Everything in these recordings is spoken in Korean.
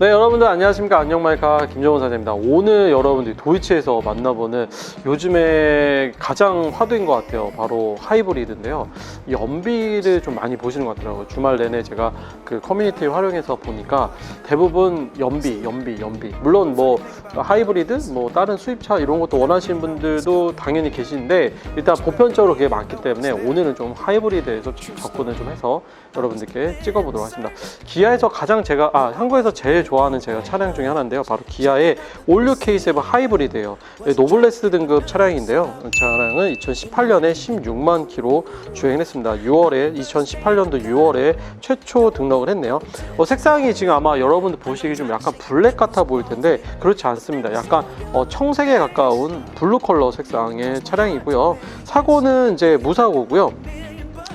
네 여러분들 안녕하십니까? 안녕마이카 김정은 사장입니다. 오늘 여러분들이 도이치에서 만나보는 요즘에 가장 화두인 것 같아요. 바로 하이브리드인데요. 이 연비를 좀 많이 보시는 것 같더라고요. 주말 내내 제가 그 커뮤니티 활용해서 보니까 대부분 연비 연비 연비. 물론 뭐 하이브리드 뭐 다른 수입차 이런 것도 원하시는 분들도 당연히 계시는데 일단 보편적으로 그게 많기 때문에 오늘은 좀 하이브리드에서 접근을 좀 해서 여러분들께 찍어보도록 하겠습니다. 기아에서 가장 제가 아 한국에서 제일 좋아하는 제가 차량 중에 하나인데요. 바로 기아의 올류 K7 하이브리드예요. 네, 노블레스 등급 차량인데요. 이 차량은 2018년에 16만 킬로 주행했습니다. 6월에 2018년도 6월에 최초 등록을 했네요. 어, 색상이 지금 아마 여러분들 보시기 좀 약간 블랙 같아 보일 텐데 그렇지 않습니다. 약간 어, 청색에 가까운 블루 컬러 색상의 차량이고요. 사고는 이제 무사고고요.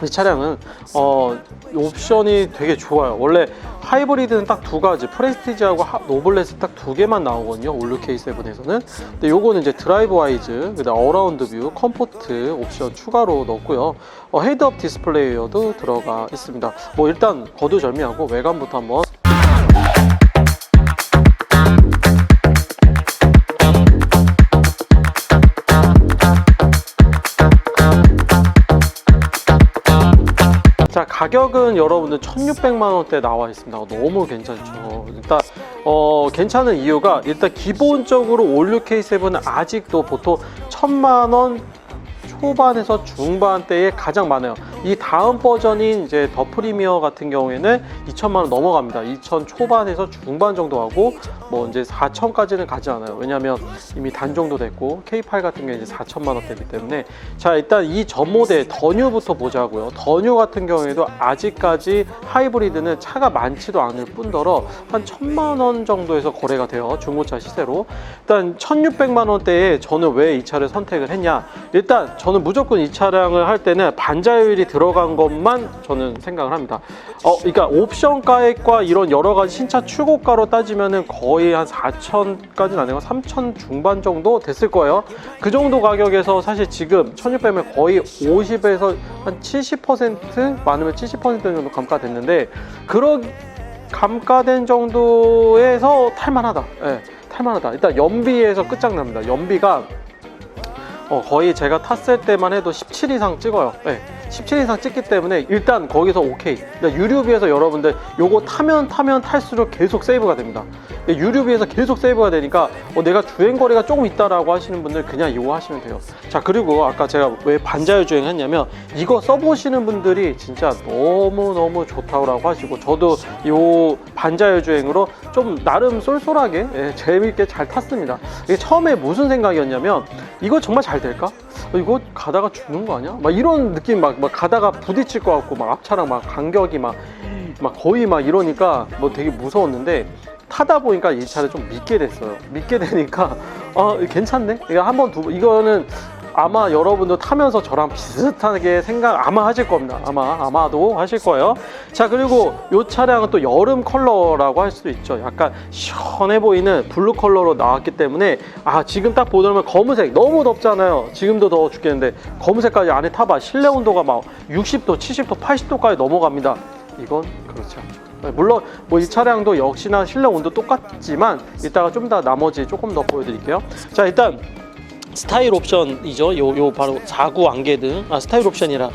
이 차량은 어, 옵션이 되게 좋아요. 원래 하이브리드는 딱 두 가지, 프레스티지하고 하- 노블레스 딱두 개만 나오거든요. 올류 K7에서는. 근데 요거는 이제 드라이브 와이즈, 그다음 어라운드 뷰, 컴포트 옵션 추가로 넣었고요. 어, 헤드업 디스플레이어도 들어가 있습니다. 뭐 일단 거두절미하고 외관부터 한번 자 가격은 여러분들 1600만 원대 나와 있습니다 너무 괜찮죠 일단 어 괜찮은 이유가 일단 기본적으로 올류 K7은 아직도 보통 1000만 원 초반에서 중반대에 가장 많아요. 이 다음 버전인 이제 더 프리미어 같은 경우에는 2천만 원 넘어갑니다. 2천 초반에서 중반 정도 하고 뭐 이제 4천까지는 가지 않아요. 왜냐하면 이미 단종도 됐고 K8 같은 경우에 이제 4천만 원대이기 때문에 자 일단 이 전 모델 더뉴부터 보자고요. 더뉴 같은 경우에도 아직까지 하이브리드는 차가 많지도 않을 뿐더러 한 천만 원 정도에서 거래가 돼요. 중고차 시세로 일단 1,600만 원대에 저는 왜 이 차를 선택을 했냐? 일단 저는 무조건 이 차량을 할 때는 반자율이 들어간 것만 저는 생각을 합니다. 어, 그러니까 옵션 가액과 이런 여러 가지 신차 출고가로 따지면은 거의 한 4천까지는 아니고 3천 중반 정도 됐을 거예요. 그 정도 가격에서 사실 지금 1,600면 거의 50에서 한 70% 많으면 70% 정도 감가됐는데 그런 감가된 정도에서 탈만하다. 예, 탈만하다. 일단 연비에서 끝장납니다. 연비가 어, 거의 제가 탔을 때만 해도 17 이상 찍어요. 네, 17 이상 찍기 때문에 일단 거기서 오케이. 유류비에서 여러분들 요거 타면 타면 탈수록 계속 세이브가 됩니다. 유류비에서 계속 세이브가 되니까 어, 내가 주행 거리가 조금 있다라고 하시는 분들 그냥 이거 하시면 돼요. 자 그리고 아까 제가 왜 반자율 주행 했냐면 이거 써보시는 분들이 진짜 너무 너무 좋다고 하시고 저도 요 반자율 주행으로 좀 나름 쏠쏠하게 예, 재밌게 잘 탔습니다. 이게 처음에 무슨 생각이었냐면 이거 정말 잘 될까? 어, 이거 가다가 죽는 거 아니야? 막 이런 느낌 막, 막 가다가 부딪힐 것 같고 막 앞차랑 막 간격이 막, 막 거의 막 이러니까 뭐 되게 무서웠는데 타다 보니까 이 차를 좀 믿게 됐어요. 믿게 되니까 아 괜찮네. 이거 한번 두 번, 이거는 아마 여러분도 타면서 저랑 비슷하게 생각 아마 하실 겁니다. 아마 아마도 하실 거예요. 자 그리고 이 차량은 또 여름 컬러라고 할 수도 있죠. 약간 시원해 보이는 블루 컬러로 나왔기 때문에 아 지금 딱 보면 검은색 너무 덥잖아요. 지금도 더워 죽겠는데 검은색까지 안에 타봐 실내 온도가 막 60도, 70도, 80도까지 넘어갑니다. 이건 그렇지 않죠. 네, 물론 뭐 이 차량도 역시나 실내 온도 똑같지만 이따가 좀 더 나머지 조금 더 보여드릴게요. 자 일단 스타일 옵션이죠. 요, 요 바로 4구 안개등. 아, 스타일 옵션이라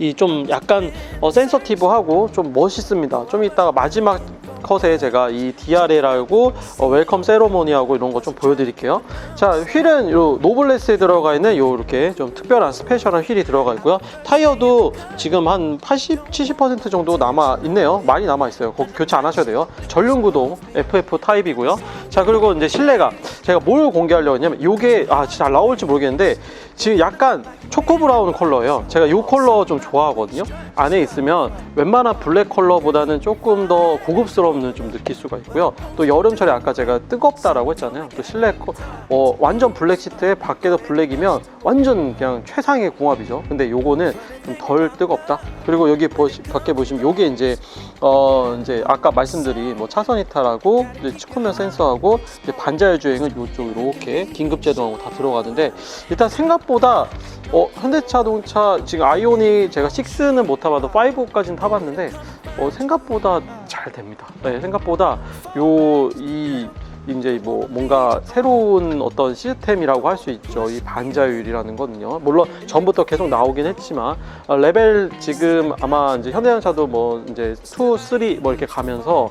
이 좀 약간 어, 센서티브하고 좀 멋있습니다. 좀 이따가 마지막 컷에 제가 이 DRL하고 어, 웰컴 세로모니하고 이런 거 좀 보여드릴게요. 자, 휠은 요 노블레스에 들어가 있는 요 이렇게 좀 특별한 스페셜한 휠이 들어가 있고요. 타이어도 지금 한 80, 70% 정도 남아 있네요. 많이 남아 있어요. 거- 교체 안 하셔도 돼요. 전륜 구동 FF 타입이고요. 자, 그리고 이제 실내가 제가 뭘 공개하려고 했냐면 요게 아, 진짜 잘 나올지 모르겠는데 지금 약간 초코 브라운 컬러예요. 제가 이 컬러 좀 좋아하거든요. 안에 있으면 웬만한 블랙 컬러보다는 조금 더 고급스러움을 좀 느낄 수가 있고요. 또 여름철에 아까 제가 뜨겁다라고 했잖아요. 또 실내 컬- 어, 완전 블랙 시트에 밖에도 블랙이면 완전 그냥 최상의 궁합이죠. 근데 요거는 좀 덜 뜨겁다. 그리고 여기 보시, 밖에 보시면 요게 이제 어 이제 아까 말씀드린 뭐 차선 이탈하고 이제 측후면 센서하고 이제 반자율 주행은 요쪽 이렇게 긴급 제동하고 다 들어가는데 일단 생각보다 어, 현대차동차 지금 아이오닉 제가 6는 못 타봐도 5까지는 타봤는데 어, 생각보다 잘 됩니다. 네, 생각보다 요이 이제 뭐 뭔가 새로운 어떤 시스템이라고 할 수 있죠. 이 반자율이라는 거는요. 물론 전부터 계속 나오긴 했지만 어, 레벨 지금 아마 이제 현대자동차도 뭐 이제 2, 3 뭐 이렇게 가면서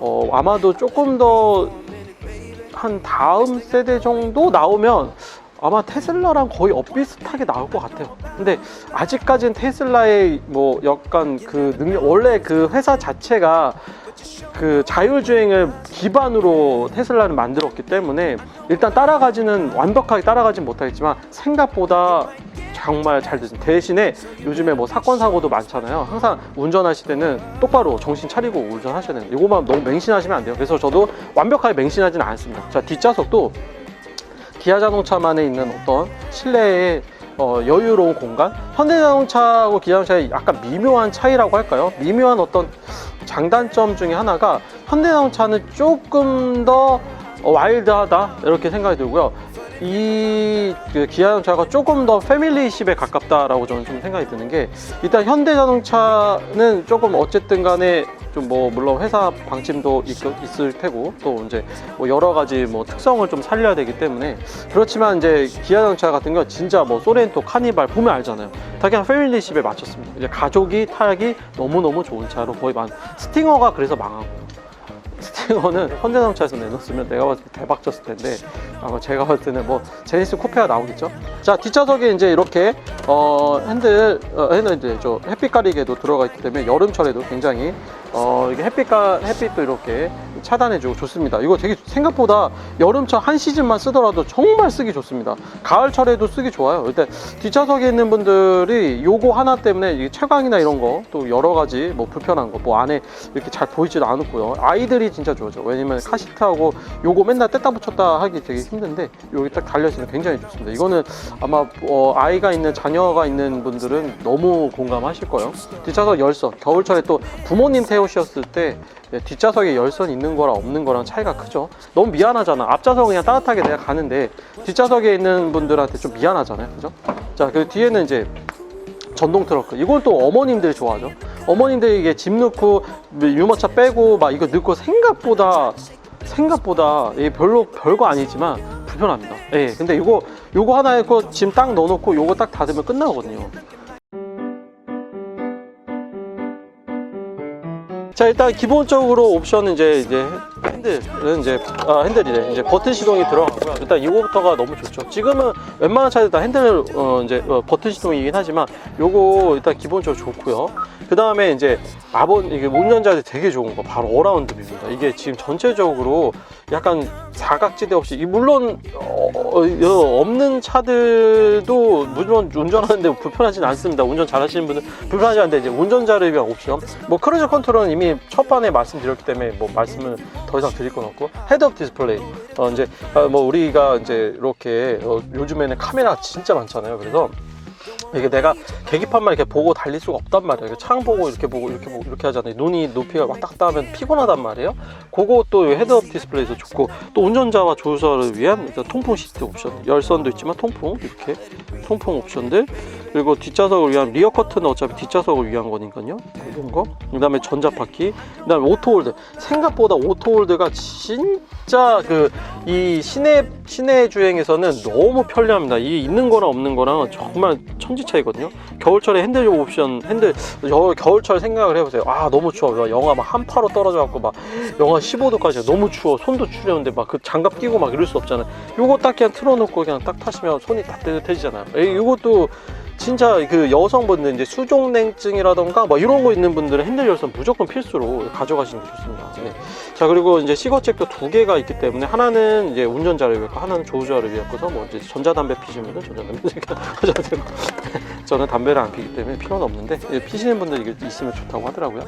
어, 아마도 조금 더 한 다음 세대 정도 나오면 아마 테슬라랑 거의 엇비슷하게 나올 것 같아요. 근데 아직까지는 테슬라의 뭐 약간 그 능력 원래 그 회사 자체가 그 자율주행을 기반으로 테슬라를 만들었기 때문에 일단 따라가지는 완벽하게 따라가진 못하겠지만 생각보다 정말 잘 됐습니다. 대신에 요즘에 뭐 사건 사고도 많잖아요. 항상 운전하실 때는 똑바로 정신 차리고 운전하셔야 되는. 이거만 너무 맹신하시면 안 돼요. 그래서 저도 완벽하게 맹신하지는 않습니다. 자 뒷좌석도 기아 자동차만에 있는 어떤 실내의 어, 여유로운 공간 현대자동차하고 기아자동차의 약간 미묘한 차이라고 할까요 미묘한 어떤 장단점 중에 하나가 현대자동차는 조금 더 어, 와일드하다 이렇게 생각이 들고요 이그 기아 자동차가 조금 더 패밀리십에 가깝다라고 저는 좀 생각이 드는 게 일단 현대 자동차는 조금 어쨌든 간에 좀 뭐 물론 회사 방침도 있, 있을 테고 또 이제 뭐 여러 가지 뭐 특성을 좀 살려야 되기 때문에 그렇지만 이제 기아 자동차 같은 건 진짜 뭐 소렌토 카니발 보면 알잖아요. 다 그냥 패밀리십에 맞췄습니다. 이제 가족이 타기 너무너무 좋은 차로 거의 만 스팅어가 그래서 거 스팅어는 현대자동차에서 내놓았으면 내가 봤을 때 대박 쳤을 텐데 아마 제가 봤을 때는 뭐 제니스 코페가 나오겠죠? 자 뒷좌석에 이제 이렇게 어 핸들 어, 핸들 저 햇빛 가리개도 들어가 있기 때문에 여름철에도 굉장히 어 이게 햇빛가 햇빛도 이렇게 차단해주고 좋습니다. 이거 되게 생각보다 여름철 한 시즌만 쓰더라도 정말 쓰기 좋습니다. 가을철에도 쓰기 좋아요. 일단 뒷좌석에 있는 분들이 요거 하나 때문에 이 채광이나 이런 거 또 여러 가지 뭐 불편한 거 뭐 안에 이렇게 잘 보이지도 않고요. 아이들이 진짜 좋아져. 왜냐면 카시트하고 요거 맨날 뗐다 붙였다 하기 되게 힘든데 여기 딱 달려 있으면 굉장히 좋습니다. 이거는 아마 어, 아이가 있는 자녀가 있는 분들은 너무 공감하실 거예요. 뒷좌석 열선 겨울철에 또 부모님 태우셨을 때 예, 뒷좌석에 열선 있는 거랑 없는 거랑 차이가 크죠. 너무 미안하잖아. 앞좌석은 그냥 따뜻하게 내가 가는데 뒷좌석에 있는 분들한테 좀 미안하잖아요. 그죠? 자, 그 뒤에는 이제 전동 트럭. 이걸 또 어머님들이 좋아하죠. 어머님들이 이게 짐 넣고 유모차 빼고 막 이거 넣고 생각보다 생각보다 이게 별로 별거 아니지만 불편합니다. 예. 근데 이거 요거 하나에 그짐 딱 넣어놓고 요거 딱 닫으면 끝나거든요. 자 일단 기본적으로 옵션은 이제 이제 핸들은 이제 아 핸들이래 이제 버튼 시동이 들어가고요. 일단 이거부터가 너무 좋죠. 지금은 웬만한 차들 다 핸들 어 이제 어, 버튼 시동이긴 하지만 요거 일단 기본적으로 좋고요. 그 다음에 이제 아본 이게 운전자들 되게 좋은 거 바로 어라운드 뷰입니다. 이게 지금 전체적으로 약간 사각지대 없이 이 물론 어, 어, 없는 차들도 물론 운전하는데 불편하진 않습니다. 운전 잘하시는 분은 불편하지 않은데 이제 운전자를 위한 옵션. 뭐 크루즈 컨트롤은 이미 첫 반에 말씀드렸기 때문에 뭐 말씀을 더 이상 드릴 건 없고 헤드업 디스플레이. 어 이제 어, 뭐 우리가 이제 이렇게 어, 요즘에는 카메라 진짜 많잖아요. 그래서 이게 내가 계기판만 이렇게 보고 달릴 수가 없단 말이에요. 창 보고 이렇게 보고 이렇게 보고 이렇게 하잖아요. 눈이 높이가 왔다 갔다 하면 피곤하단 말이에요. 또 헤드업 디스플레이도 좋고 또 운전자와 조수를 위한 일단 통풍 시트 옵션 열선도 있지만 통풍 이렇게 통풍 옵션들 그리고 뒷좌석을 위한 리어 커튼은 어차피 뒷좌석을 위한 거니까요. 이런 거. 그다음에 전자바퀴. 그다음에 오토홀드. 생각보다 오토홀드가 진짜 그 이 시내 시내 주행에서는 너무 편리합니다. 이 있는 거랑 없는 거랑 정말 천지 차이거든요. 겨울철에 핸들 옵션 핸들 여, 겨울철 생각을 해보세요. 아 너무 추워. 영하 막 한파로 떨어져 갖고 막 영하 15도까지 너무 추워. 손도 추려는데 막 그 장갑 끼고 막 이럴 수 없잖아요. 요거 딱 그냥 틀어놓고 그냥 딱 타시면 손이 따뜻해지잖아요. 이- 이것도 진짜 그 여성분들 이제 수족냉증이라던가 뭐 이런 거 있는 분들은 핸들 열선 무조건 필수로 가져가시는 게 좋습니다. 네. 자 그리고 이제 시거잭도 두 개가 있기 때문에 하나는 이제 운전자를 위해 거, 하나는 조수자를 위해 거서 뭐 이제 전자담배 피시면은 전자담배 하셔도 되고 저는 담배를 안 피기 때문에 필요는 없는데 예, 피시는 분들 이게 있으면 좋다고 하더라고요.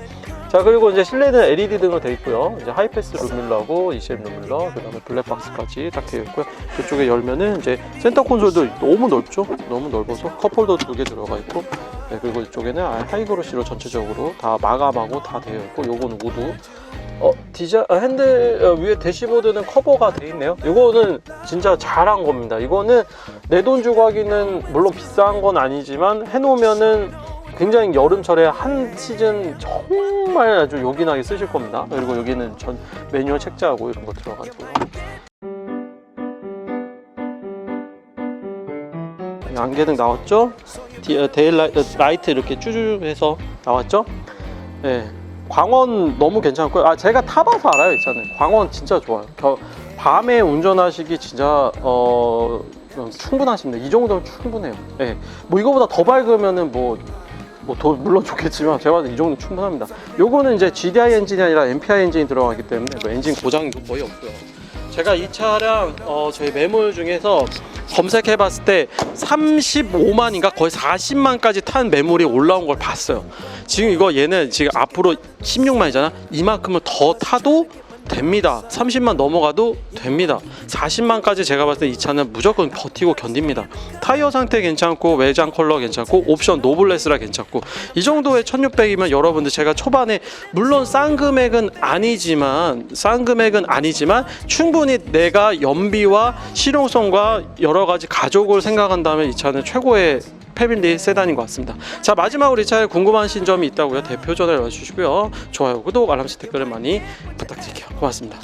자 그리고 이제 실내는 LED 등으로 되어 있고요. 이제 하이패스 룸밀러하고 ECM 룸밀러 그다음에 블랙박스까지 딱 되어 있고요. 그쪽에 열면은 이제 센터 콘솔도 너무 넓죠. 너무 넓어서 컵홀더 두 개 들어가 있고 네, 그리고 이쪽에는 하이그로시로 전체적으로 다 마감하고 다 되어 있고 요거는 우드 어 디자 아, 핸들 어, 위에 대시보드는 커버가 돼 있네요. 이거는 진짜 잘한 겁니다. 이거는 내 돈 주고 하기는 물론 비싼 건 아니지만 해놓으면은 굉장히 여름철에 한 시즌 정말 아주 요긴하게 쓰실 겁니다. 그리고 여기는 전 매뉴얼 책자하고 이런 거 들어가지고. 안개등 나왔죠? 디, 어, 데일라이트 어, 이렇게 쭈쭈 해서 나왔죠? 네. 광원 너무 괜찮고요. 아 제가 타봐서 알아요, 이 차는. 광원 진짜 좋아요. 겨, 밤에 운전하시기 진짜 어 충분하십니다. 이 정도면 충분해요. 예. 뭐 이거보다 더 밝으면은 뭐. 뭐 더 물론 좋겠지만 제가 때이 정도는 충분합니다. 요거는 이제 GDI 엔진이 아니라 MPI 엔진이 들어가기 때문에 뭐 엔진 고장도 거의 없고요. 제가 이 차량 어, 저희 매물 중에서 검색해봤을 때 35만인가 거의 40만까지 탄 매물이 올라온 걸 봤어요. 지금 이거 얘는 지금 앞으로 16만이잖아. 이만큼은 더 타도 됩니다. 30만 넘어가도 됩니다. 40만까지 제가 봤을 때 이 차는 무조건 버티고 견딥니다. 타이어 상태 괜찮고 외장 컬러 괜찮고 옵션 노블레스라 괜찮고 이 정도의 1600이면 여러분들 제가 초반에 물론 싼 금액은 아니지만 싼 금액은 아니지만 충분히 내가 연비와 실용성과 여러 가지 가족을 생각한다면 이 차는 최고의 패밀리 세단인 것 같습니다. 자 마지막으로 이 차에 궁금하신 점이 있다고요? 대표 전화를 와주시고요. 좋아요, 구독, 알람 시 댓글을 많이 부탁드릴게요. 고맙습니다.